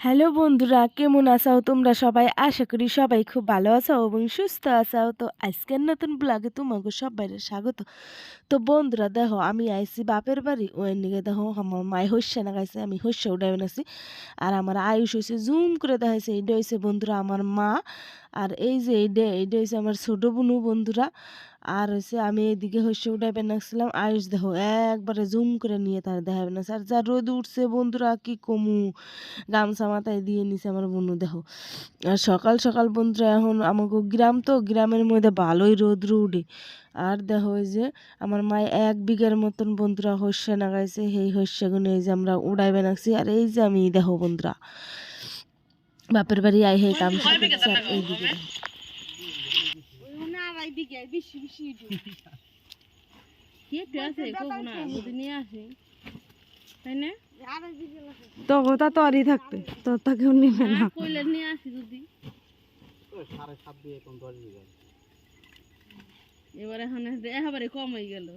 Hello বন্ধুরা, কেমন আছো তোমরা সবাই? আশা করি সবাই খুব ভালো আছো এবং সুস্থ আছো। তো আজকের নতুন ব্লগে তোমাকে সবাই স্বাগত। তো বন্ধুরা, দেখো, আমি আইসি বাপের বাড়ি। ওই নিকে দেখো, আমার মায় হস্য না, গাইছে, আমি হস্য উঠাবে নাছি আর আমার আয়ুষ হয়েছে জুম করে দেখাইছে এইটা হয়েছে বন্ধুরা আমার মা। আর এই যে এইটা এইটা হয়েছে আমার ছোট বোনু বন্ধুরা। আর হচ্ছে আমি এইদিকে হস্য উঠাবে নাকছিলাম আয়ুষ দেখো একবারে জুম করে নিয়ে তার দেখাবে না। আর যা রোদ উঠছে বন্ধুরা কি কমু? গামছা মাথায় দিয়ে নিছে আমার বোনু দেখো। আর সকাল সকাল বন্ধুরা এখন আমাকে গ্রাম তো গ্রামের মধ্যে ভালোই রোদ্র উঠে। আর দেখো ওই যে আমার মায় এক বিঘের মতন বন্ধুরা হস্যে নাগাইছে সেই হস্যগুলো এই যে আমরা উড়াই বানাচ্ছি আর এই যে আমি দেখো বন্ধুরা বাপের বাড়ি আই হে কাম আছে কব না যদি নিয়ে আসি তাই না তো কথা তো আরই থাকবে তো তাকেও নিবে না হ্যাঁ, কইলে নিয়ে আসি যদি এবারে এখন কম হয়ে গেল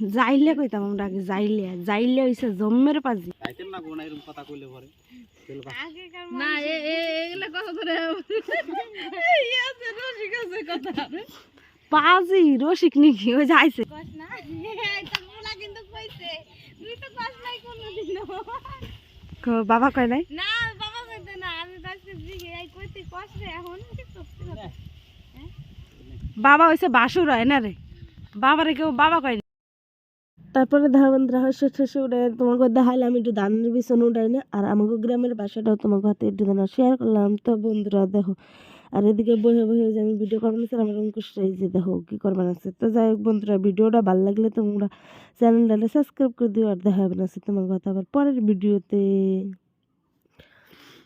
যাইলে কইতাম আমরা আগে যাইলে যাইলে হইছে জম্মের পাজি যাইতেন না গোনা এরকম কথা কইলে পরে না এ এ এগুলা কথা ধরে এই আছে রসিক আছে কথা পাজি রসিক নাকি? ওই যাইছে বাবা কয় নাই? না বাবা কইতে না। আমি কাছে দিকে এই কইতে কষ্ট এখন কি সত্যি কথা বাবা হইছে বাসুর হয় না রে? বাবারে কেউ বাবা কয় না তারপরে দেখা বন্ধুরা হচ্ছে শেষে উঠে তোমাকে দেখাইলে আমি একটু ধানের বিছন উঠাই না আর আমাকে গ্রামের বাসাটাও তোমাকে হাতে একটু দানা শেয়ার করলাম। তো বন্ধুরা দেখো আর এদিকে বসে বসে যে আমি ভিডিও করব না আমার অঙ্কুশ যে দেখো কী করবেন আছে। তো যাই হোক বন্ধুরা ভিডিওটা ভালো লাগলে তোমরা চ্যানেলটা সাবস্ক্রাইব করে দিও, আর দেখা হবে না তোমার কথা আবার পরের ভিডিওতে